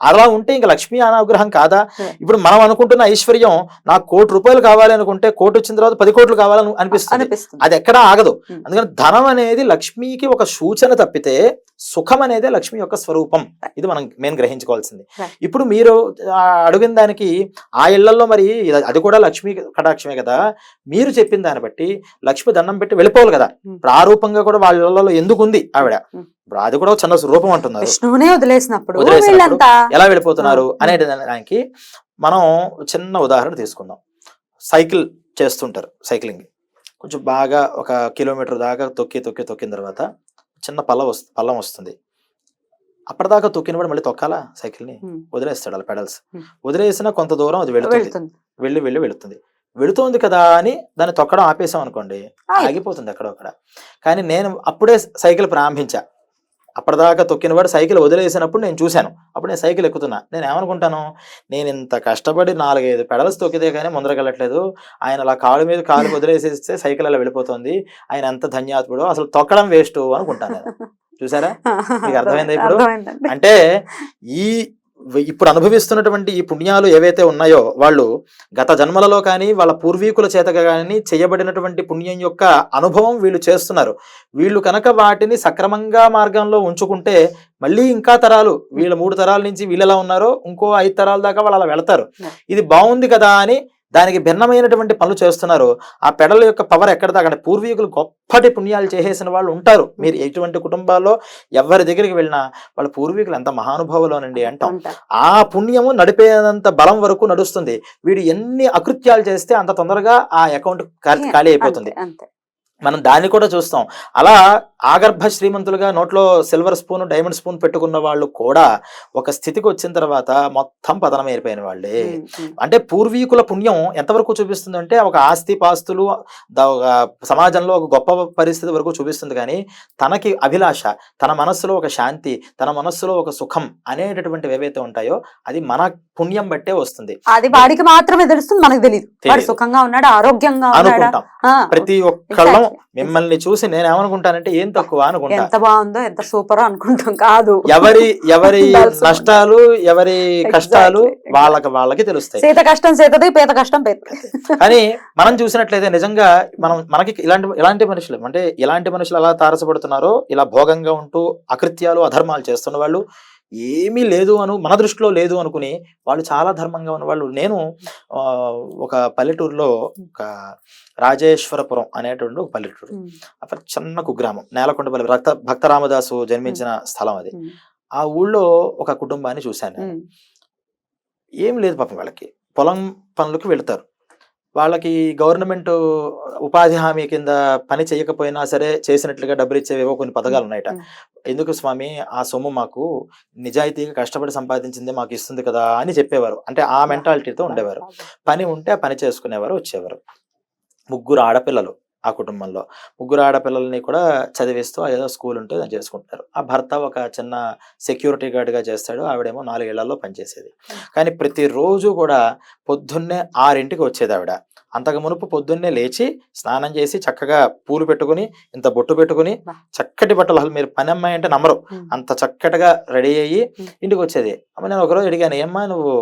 అలా ఉంటే ఇంకా లక్ష్మీ అనుగ్రహం కాదా. ఇప్పుడు మనం అనుకుంటున్న ఐశ్వర్యం నాకు కోటి రూపాయలు కావాలి అనుకుంటే కోటి వచ్చిన తర్వాత పది కోట్లు కావాలని అనిపిస్తుంది. అనిపిస్తుంది. అది ఎక్కడా ఆగదు. అందుకని ధనం అనేది లక్ష్మికి ఒక సూచన తప్పితే సుఖం అనేది లక్ష్మి యొక్క స్వరూపం. ఇది మనం మేము గ్రహించుకోవాల్సింది. ఇప్పుడు మీరు అడిగిన దానికి ఆ ఇళ్ళలో మరి అది కూడా లక్ష్మి కటాక్షమే కదా? మీరు చెప్పిన దాన్ని బట్టి లక్ష్మి దండం పెట్టి వెళ్ళిపోవాలి కదా? Hmm. ఇప్పుడు ఆ రూపంగా కూడా వాళ్ళ ఇళ్ళలో ఎందుకు ఉంది ఆవిడ. ఇప్పుడు అది కూడా చిన్న రూపం అంటున్నారు. విష్ణువునే వదిలేసినప్పుడు ఎలా వెళ్ళిపోతున్నారు. అనే దానికి మనం చిన్న ఉదాహరణ తీసుకుందాం. సైకిల్ చేస్తుంటారు సైక్లింగ్. కొంచెం బాగా ఒక కిలోమీటర్ దాకా తొక్కి తొక్కి తొక్కిన తర్వాత చిన్న పల్ల వస్తు పల్లం వస్తుంది. అప్పటిదాకా తొక్కిన వాడు మళ్ళీ తొక్కాలా సైకిల్ని. వదిలేస్తాడు అలా పెడల్స్. వదిలేసిన కొంత దూరం అది వెళుతుంది. వెళ్ళి వెళ్ళి వెళుతుంది. వెళుతోంది కదా అని దాన్ని తొక్కడం ఆపేసాం అనుకోండి ఆగి- ఆగిపోతుంది అక్కడ. కానీ నేను అప్పుడే సైకిల్ ప్రారంభించా. అప్పటిదాకా తొక్కిన వాడు సైకిల్ వదిలేసినప్పుడు నేను చూశాను. అప్పుడు నేను సైకిల్ ఎక్కుతున్నా. నేను ఏమనుకుంటాను? నేను ఇంత కష్టపడి నాలుగైదు పెడల్స్ తొక్కితే కానీ ముందరకెళ్ళట్లేదు ఆయన అలా కాలు మీద కాలు వదిలేసేస్తే సైకిల్ అలా వెళ్ళిపోతుంది. ఆయన ఎంత ధన్యాత్ముడు అసలు తొక్కడం వేస్ట్ అనుకుంటాను చూసారా? మీకు అర్థమైందా ఇప్పుడు? అంటే ఈ ఇప్పుడు అనుభవిస్తున్నటువంటి ఈ పుణ్యాలు ఏవైతే ఉన్నాయో వాళ్ళు గత జన్మలలో కానీ వాళ్ళ పూర్వీకుల చేత కానీ చేయబడినటువంటి పుణ్యం యొక్క అనుభవం వీళ్ళు చేస్తున్నారు వీళ్ళు కనుక వాటిని సక్రమంగా మార్గంలో ఉంచుకుంటే మళ్ళీ ఇంకా తరాలు వీళ్ళ మూడు తరాల నుంచి వీళ్ళు ఎలా ఉన్నారో ఇంకో ఐదు తరాల దాకా వాళ్ళు అలా వెళతారు. ఇది బాగుంది కదా అని దానికి భిన్నమైనటువంటి పనులు చేస్తున్నారు. ఆ పెడల యొక్క పవర్ ఎక్కడ దాకా పూర్వీకులు గొప్పటి పుణ్యాలు చేసేసిన వాళ్ళు ఉంటారు. మీరు ఎటువంటి కుటుంబాల్లో ఎవరి దగ్గరికి వెళ్ళినా వాళ్ళ పూర్వీకులు ఎంత మహానుభావులోనండి అంటాం. ఆ పుణ్యము నడిపేంత బలం వరకు నడుస్తుంది. వీడు ఎన్ని అకృత్యాలు చేస్తే అంత తొందరగా ఆ అకౌంట్ ఖాళీ అయిపోతుంది. మనం దాన్ని కూడా చూస్తాం అలా ఆగర్భ శ్రీమంతులుగా నోట్లో సిల్వర్ స్పూన్ డైమండ్ స్పూన్ పెట్టుకున్న వాళ్ళు కూడా ఒక స్థితికి వచ్చిన తర్వాత మొత్తం పతనం అయిపోయిన వాళ్ళే. అంటే పూర్వీకుల పుణ్యం ఎంతవరకు చూపిస్తుంది అంటే ఒక ఆస్తి పాస్తులు సమాజంలో ఒక గొప్ప పరిస్థితి వరకు చూపిస్తుంది కానీ తనకి అభిలాష తన మనస్సులో ఒక శాంతి తన మనస్సులో ఒక సుఖం అనేటటువంటివి ఏవైతే ఉంటాయో అది మన పుణ్యం బట్టే వస్తుంది అది వాడికి మాత్రమే తెలుస్తుంది మనకు తెలియదు. సుఖంగా ఉన్నాడా ఆరోగ్యంగా అనుకుంటాం ప్రతి ఒక్కళ్ళం. మిమ్మల్ని చూసి నేను ఏమనుకుంటానంటే ఏం తక్కువ అనుకుంటా. ఎంత బాగుందో ఎంత సూపర్ అనుకుంటాం కాదు. ఎవరి ఎవరి నష్టాలు ఎవరి కష్టాలు. వాళ్ళకి వాళ్ళకి తెలుస్తాయి. సీత కష్టం సీతది పీత కష్టం పీత కానీ మనం చూసినట్లయితే నిజంగా మనం మనకి ఇలాంటి ఇలాంటి మనుషులు అంటే ఇలాంటి మనుషులు ఎలా తారసపడుతున్నారో ఇలా భోగంగా ఉంటూ అకృత్యాలు అధర్మాలు చేస్తున్న వాళ్ళు ఏమీ లేదు అను మన దృష్టిలో లేదు అనుకుని వాళ్ళు చాలా ధర్మంగా ఉన్న వాళ్ళు నేను ఒక పల్లెటూరులో ఒక రాజేశ్వరపురం అనేటువంటి ఒక పల్లెటూరు. అక్కడ చిన్న కుగ్రామం నేలకొండపల్లి భక్త భక్త రామదాసు జన్మించిన స్థలం అది. ఆ ఊళ్ళో ఒక కుటుంబాన్ని చూశాను ఏం లేదు పాపం వాళ్ళకి. పొలం పనులకు వెళ్తారు. వాళ్ళకి గవర్నమెంట్ ఉపాధి హామీ కింద పని చేయకపోయినా సరే చేసినట్లుగా డబ్బులు ఇచ్చేవేవో కొన్ని పథకాలు ఉన్నాయట. ఎందుకు స్వామి? ఆ సొమ్ము మాకు నిజాయితీగా కష్టపడి సంపాదించిందే మాకు ఇస్తుంది కదా అని చెప్పేవారు. అంటే ఆ మెంటాలిటీతో ఉండేవారు. పని ఉంటే ఆ పని చేసుకునేవారు వచ్చేవారు. ముగ్గురు ఆడపిల్లలు ఆ కుటుంబంలో. ముగ్గురు ఆడపిల్లల్ని కూడా చదివిస్తూ ఏదో స్కూల్ ఉంటే దాన్ని చేసుకుంటారు ఆ భర్త ఒక చిన్న సెక్యూరిటీ గార్డ్గా చేస్తాడు. ఆవిడేమో నాలుగేళ్ళలో పనిచేసేది. కానీ ప్రతిరోజు కూడా పొద్దున్నే ఆరింటికి వచ్చేది ఆవిడ. అంతకు మునుపు పొద్దున్నే లేచి స్నానం చేసి చక్కగా పూలు పెట్టుకుని ఇంత బొట్టు పెట్టుకుని. చక్కటి బట్టలు అసలు మీరు పని అమ్మాయి అంటే నమ్మరు. అంత చక్కటిగా రెడీ అయ్యి. ఇంటికి వచ్చేది. అమ్మ నేను ఒకరోజు అడిగాను ఏమ్మా నువ్వు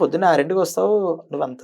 పొద్దున్న ఆరింటికి వస్తావు? నువ్వు అంత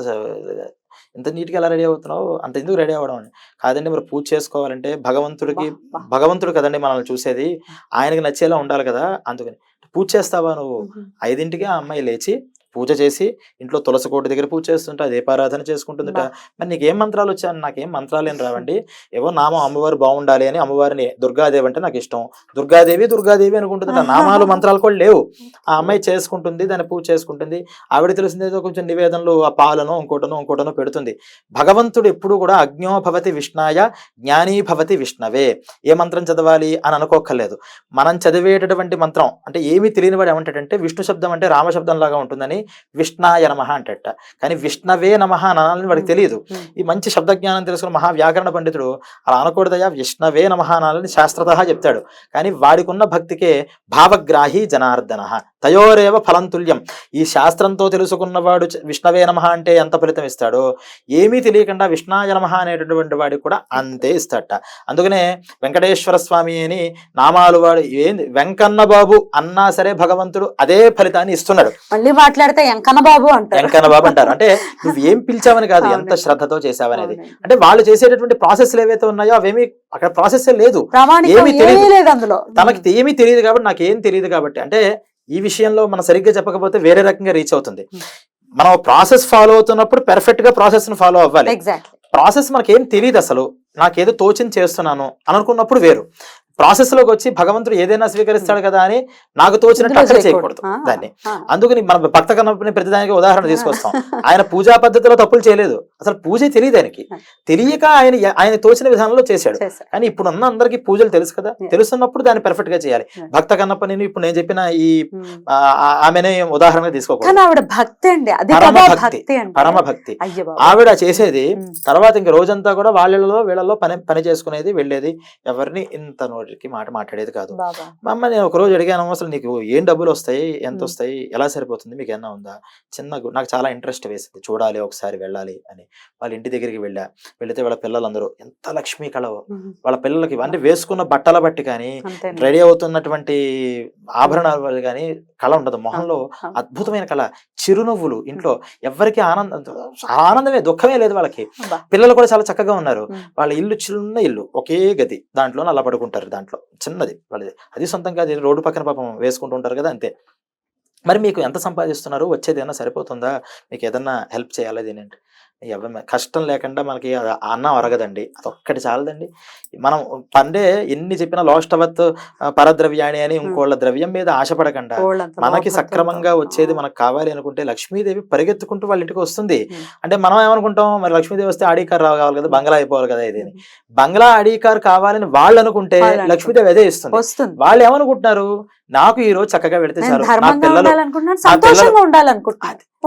ఇంత నీట్గా ఎలా రెడీ అవుతున్నావు అంత ఎందుకు రెడీ అవ్వడం అని. కాదండి మరి పూజ చేసుకోవాలంటే భగవంతుడికి. భగవంతుడు కదండి మనల్ని చూసేది. ఆయనకి నచ్చేలా ఉండాలి కదా అందుకని. పూజ చేస్తావా నువ్వు. ఐదింటికి ఆ అమ్మాయి లేచి పూజ చేసి ఇంట్లో తులసి కోట దగ్గర పూజ చేస్తుంటా దీపారాధన చేసుకుంటుందట. మరి నీకేం మంత్రాలు వచ్చాను నాకేం మంత్రాలు ఏం రావండి? ఏవో నామం అమ్మవారు బాగుండాలి అని అమ్మవారిని దుర్గాదేవి అంటే నాకు ఇష్టం. దుర్గాదేవి దుర్గాదేవి అనుకుంటుందట నామాలు మంత్రాలు కూడా లేవు. ఆ అమ్మాయి చేసుకుంటుంది దాన్ని పూజ చేసుకుంటుంది. ఆవిడ తెలిసిందేదో కొంచెం నివేదనలు ఆ పాలనో ఇంకోటనో ఇంకోటనో పెడుతుంది. భగవంతుడు ఎప్పుడు కూడా అజ్ఞో భవతి విష్ణాయ జ్ఞానీ భవతి విష్ణవే. ఏ మంత్రం చదవాలి అని అనుకోక్కర్లేదు. మనం చదివేటటువంటి మంత్రం అంటే ఏమీ తెలియని వాడు ఏమంటాడంటే విష్ణు శబ్దం అంటే రామశబ్దం లాగా ఉంటుందని విష్ణాయ నమః అంటట. కానీ విష్ణవే నమః అని అనాలని వాడికి తెలియదు. ఈ మంచి శబ్దజ్ఞానం తెలుసుకున్న మహా వ్యాకరణ పండితుడు అలా అనకూడదయా విష్ణవే నమః అనాలని శాస్త్రత చెప్తాడు. కానీ వాడికి ఉన్న భక్తికే భావగ్రాహి జనార్దన. తయోరేవ ఫలం తుల్యం ఈ శాస్త్రంతో తెలుసుకున్నవాడు విష్ణవే నమ అంటే ఎంత ఫలితం ఇస్తాడో ఏమీ తెలియకుండా విష్ణాయ నమ అనేటటువంటి వాడికి కూడా అంతే ఇస్తాడట. అందుకనే వెంకటేశ్వర స్వామి అని నామాలు వాడు ఏంది? వెంకన్న బాబు అన్నా సరే భగవంతుడు అదే ఫలితాన్ని ఇస్తున్నాడు. మళ్ళీ మాట్లాడితే ఎంకన్న బాబు అంటారు. వెంకన్న బాబు అంటారు. అంటే నువ్వు ఏం పిలిచావని కాదు ఎంత. శ్రద్ధతో చేసావనేది. అంటే వాళ్ళు చేసేటటువంటి ప్రాసెస్లు ఏవైతే ఉన్నాయో అవేమి అక్కడ ప్రాసెస్ లేదు. ఏమీ లేదు అందులో. తనకి ఏమీ తెలియదు కాబట్టి నాకేం తెలియదు కాబట్టి అంటే ఈ విషయంలో మనం సరిగ్గా చెప్పకపోతే వేరే రకంగా రీచ్ అవుతుంది. Hmm. మనం ప్రాసెస్ ఫాలో అవుతున్నప్పుడు పెర్ఫెక్ట్గా ప్రాసెస్ని ఫాలో అవ్వాలి. ప్రాసెస్ మనకేం తెలియదు అసలు నాకేదో తోచింది చేస్తున్నాను అని అనుకున్నప్పుడు వేరు. ప్రాసెస్లోకి వచ్చి భగవంతుడు ఏదైనా స్వీకరిస్తాడు కదా అని నాకు తోచినట్టు అక్కడ చేయకూడదు. దాన్ని. అందుకని మన భక్త కన్నప్పని ప్రతిదానికి ఉదాహరణ తీసుకొస్తాం. ఆయన పూజా పద్ధతిలో తప్పులు చేయలేదు. అసలు పూజ తెలియదు ఆయనకి. తెలియక ఆయన ఆయన తోచిన విధానంలో చేశాడు. కానీ ఇప్పుడు ఉన్న అందరికి పూజలు తెలుసు కదా. తెలుసున్నప్పుడు దాన్ని పర్ఫెక్ట్గా చేయాలి. భక్త కన్నప్ప నేను ఇప్పుడు నేను చెప్పిన ఈ ఆ- ఆమెనే ఉదాహరణగా తీసుకోకూడదు. కానీ ఆవిడ భక్తి అండి. అది పరమ భక్తి. ఆవిడ చేసేది ఉమ్. తర్వాత ఇంక రోజంతా కూడా వాళ్ళలో వీళ్ళలో పని పని చేసుకునేది వెళ్ళేది ఎవరిని ఇంత నోటికి మాట మాట్లాడేది కాదు. మా అమ్మ నేను ఒక రోజు అడిగాను అసలు నీకు ఏం డబ్బులు వస్తాయి? ఎంత. వస్తాయి? ఎలా సరిపోతుంది? మీకు ఏమన్నా ఉందా? చిన్న నాకు చాలా ఇంట్రెస్ట్ వేసింది. చూడాలి ఒకసారి వెళ్ళాలి అని. వాళ్ళ ఇంటి దగ్గరికి వెళ్ళా. వెళితే వాళ్ళ పిల్లలందరూ ఎంత లక్ష్మీ ఉమ్. వాళ్ళ పిల్లలకి అంటే వేసుకున్న బట్టల బట్టి కానీ. రెడీ అవుతున్నటువంటి ఆభరణాల వల్ల కానీ కళ ఉండదు. మొహంలో. అద్భుతమైన కళ. చిరునవ్వులు ఇంట్లో ఎవరికి ఆనందం ఆనందమే దుఃఖమే లేదు వాళ్ళకి. పిల్లలు కూడా చాలా చక్కగా ఉన్నారు. వాళ్ళ ఇల్లు చిన్న ఇల్లు ఒకే గది. దాంట్లో అలా పడుకుంటారు. దాంట్లో చిన్నది. వాళ్ళది అది సొంతంగా రోడ్డు పక్కన పాపం వేసుకుంటూ ఉంటారు కదా అంతే. మరి మీకు ఎంత సంపాదిస్తున్నారు? వచ్చేది ఏదైనా సరిపోతుందా? మీకు ఏదన్నా హెల్ప్ చేయాలి దీని కష్టం లేకుండా మనకి అన్నం అరగదండి. అదొక్కటి చాలదండి. మనం పండే ఎన్ని చెప్పినా లోష్టవత్ పరద్రవ్యాణి అని ఇంకోళ్ళ ద్రవ్యం మీద ఆశపడకుండా మనకి సక్రమంగా. వచ్చేది మనకు కావాలి అనుకుంటే లక్ష్మీదేవి పరిగెత్తుకుంటూ వాళ్ళ ఇంటికి వస్తుంది. అంటే మనం ఏమనుకుంటాం? మరి లక్ష్మీదేవి వస్తే ఆడీ కార్ రావాలి కదా బంగ్లా అయిపోవాలి కదా ఇది. బంగ్లా ఆడీ కార్ కావాలని వాళ్ళు అనుకుంటే. లక్ష్మీదేవి అదే ఇస్తుంది వాళ్ళు ఏమనుకుంటున్నారు? నాకు ఈ రోజు చక్కగా నా ధర్మంగా పిల్లలు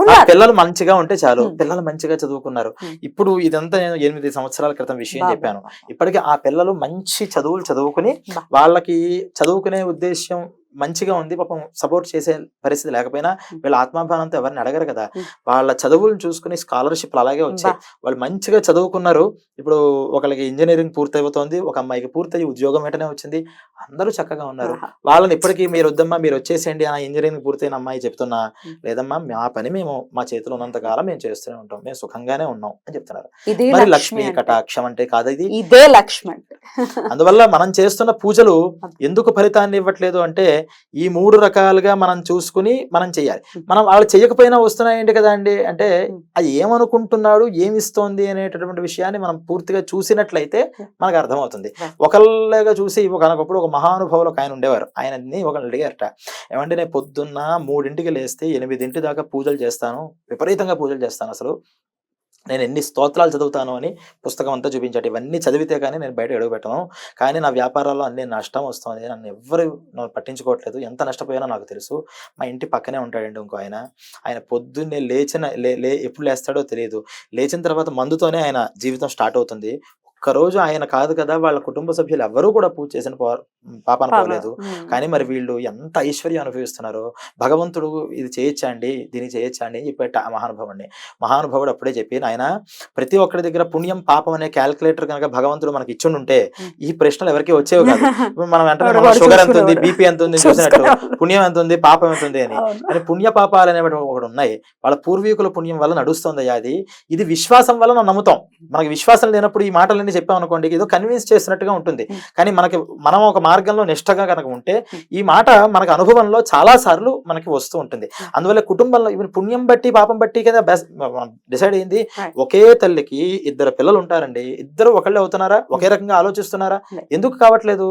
పిల్లలు- మంచిగా ఉంటే చాలు. పిల్లలు మంచిగా చదువుకున్నారు. ఇప్పుడు ఇదంతా నేను ఎనిమిది సంవత్సరాల క్రితం విషయం. చెప్పాను ఇప్పటికీ ఆ పిల్లలు మంచి చదువులు చదువుకుని. వాళ్ళకి చదువుకునే ఉద్దేశం మంచిగా ఉంది పాపం సపోర్ట్ చేసే పరిస్థితి లేకపోయినా. వీళ్ళ ఆత్మాభిమానంతో ఎవరిని అడగరు కదా. వాళ్ళ చదువులను చూసుకుని స్కాలర్షిప్లు అలాగే వచ్చాయి. వాళ్ళు మంచిగా చదువుకున్నారు. ఇప్పుడు ఒకరికి ఇంజనీరింగ్ పూర్తయిపోతుంది ఒక అమ్మాయికి పూర్తయి ఉద్యోగం వెంటనే వచ్చింది. అందరూ చక్కగా ఉన్నారు. వాళ్ళని ఇప్పటికీ మీరు వద్దమ్మా మీరు వచ్చేసేయండి ఆ ఇంజనీరింగ్ పూర్తయిన అమ్మాయి చెప్తున్నా. లేదమ్మా మా పని మేము మా చేతిలో ఉన్నంత కాలం మేము చేస్తూనే ఉంటాం. మేము సుఖంగానే ఉన్నాం అని చెప్తున్నారు. మరి లక్ష్మి. కటాక్షం అంటే కాదు ఇది. ఇదే లక్ష్మి అంటే. అందువల్ల మనం చేస్తున్న పూజలు ఎందుకు ఫలితాన్ని ఇవ్వట్లేదు అంటే ఈ మూడు రకాలుగా మనం చూసుకుని మనం చేయాలి. మనం వాళ్ళు చేయకపోయినా వస్తున్నాయండి కదా అండి? అంటే అది ఏమనుకుంటున్నాడు ఏమి ఇస్తోంది అనేటటువంటి విషయాన్ని మనం పూర్తిగా చూసినట్లయితే మనకు అర్థమవుతుంది. ఒకళ్ళగా చూసి ఒకనొకప్పుడు ఒక మహానుభావులు ఒక ఆయన ఉండేవారు. ఆయనని ఒకళ్ళు అడిగారట ఏమంటే నేను పొద్దున్న మూడింటికి లేస్తే ఎనిమిదింటి దాకా పూజలు చేస్తాను విపరీతంగా పూజలు చేస్తాను అసలు. నేను ఎన్ని స్తోత్రాలు చదువుతాను అని పుస్తకం అంతా చూపించాడు. ఇవన్నీ చదివితే కానీ నేను బయట అడుగుపెట్టను కానీ నా వ్యాపారాల్లో అన్ని నష్టం వస్తుంది. నన్ను ఎవ్వరు నన్ను పట్టించుకోవట్లేదు. ఎంత నష్టపోయానో నాకు తెలుసు. మా ఇంటి పక్కనే ఉంటాడండి ఇంకో ఆయన. ఆయన పొద్దున్నే లేచిన లే ఎప్పుడు లేస్తాడో తెలియదు. లేచిన తర్వాత మందుతోనే ఆయన జీవితం స్టార్ట్ అవుతుంది. ఒక్కరోజు ఆయన కాదు కదా వాళ్ళ కుటుంబ సభ్యులు ఎవరూ కూడా పూజ చేసిన పో- పాపాన పోలేదు ఉమ్. కానీ మరి వీళ్ళు ఎంత ఐశ్వర్యం అనుభవిస్తున్నారో భగవంతుడు ఇది చేయొచ్చా అండి దీన్ని చేయొచ్చా అండి చెప్పేట మహానుభావుడిని మహానుభావుడు అప్పుడే చెప్పి ఆయన ప్రతి ఒక్కరి దగ్గర పుణ్యం పాపం అనే క్యాల్కులేటర్ కనుక భగవంతుడు మనకి ఇచ్చుండుంటే. ఈ ప్రశ్నలు ఎవరికి వచ్చేవి కాదు మనం వెంటనే షుగర్ ఎంత ఉంది. బీపీ ఎంత ఉంది చూసినట్టు. పుణ్యం ఎంత ఉంది పాపం ఎంత ఉంది అని. కానీ పుణ్య పాపాలు అనేవి ఒకటి ఉన్నాయి వాళ్ళ పూర్వీకుల పుణ్యం వల్ల నడుస్తుంది అది ఇది విశ్వాసం వల్ల మనం నమ్ముతాం మనకి విశ్వాసం లేనప్పుడు ఈ మాటలన్నీ చెప్పాం అనుకోండి ఏదో కన్విన్స్ చేసినట్టుగా ఉంటుంది. కానీ మనకి మనం ఒక మార్గంలో నిష్టగా కనుక ఉంటే. ఈ మాట మనకు అనుభవంలో చాలా సార్లు మనకి వస్తూ ఉంటుంది. అందువల్ల కుటుంబంలో ఈవెన్ పుణ్యం బట్టి పాపం బట్టి కదా డిసైడ్ అయింది. ఒకే తల్లికి ఇద్దరు పిల్లలు ఉంటారండి ఇద్దరు ఒకళ్ళే అవుతున్నారా ఒకే రకంగా ఆలోచిస్తున్నారా. ఎందుకు కావట్లేదు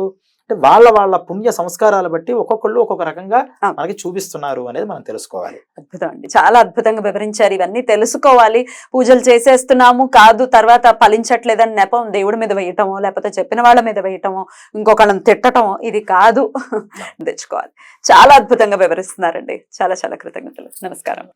అంటే వాళ్ళ వాళ్ళ పుణ్య సంస్కారాలు బట్టి ఒక్కొక్కళ్ళు ఒక్కొక్క రకంగా. మనకి చూపిస్తున్నారు అనేది మనం తెలుసుకోవాలి. అద్భుతం అండి చాలా అద్భుతంగా వివరించారు. ఇవన్నీ తెలుసుకోవాలి. పూజలు చేసేస్తున్నాము కాదు తర్వాత ఫలించట్లేదని నెపం దేవుడి మీద వేయటమో లేకపోతే చెప్పిన వాళ్ళ మీద వేయటమో ఇంకొకళ్ళని తిట్టటమో ఇది కాదు. తెచ్చుకోవాలి. చాలా అద్భుతంగా వివరిస్తున్నారండి. చాలా చాలా కృతజ్ఞతలు. నమస్కారం.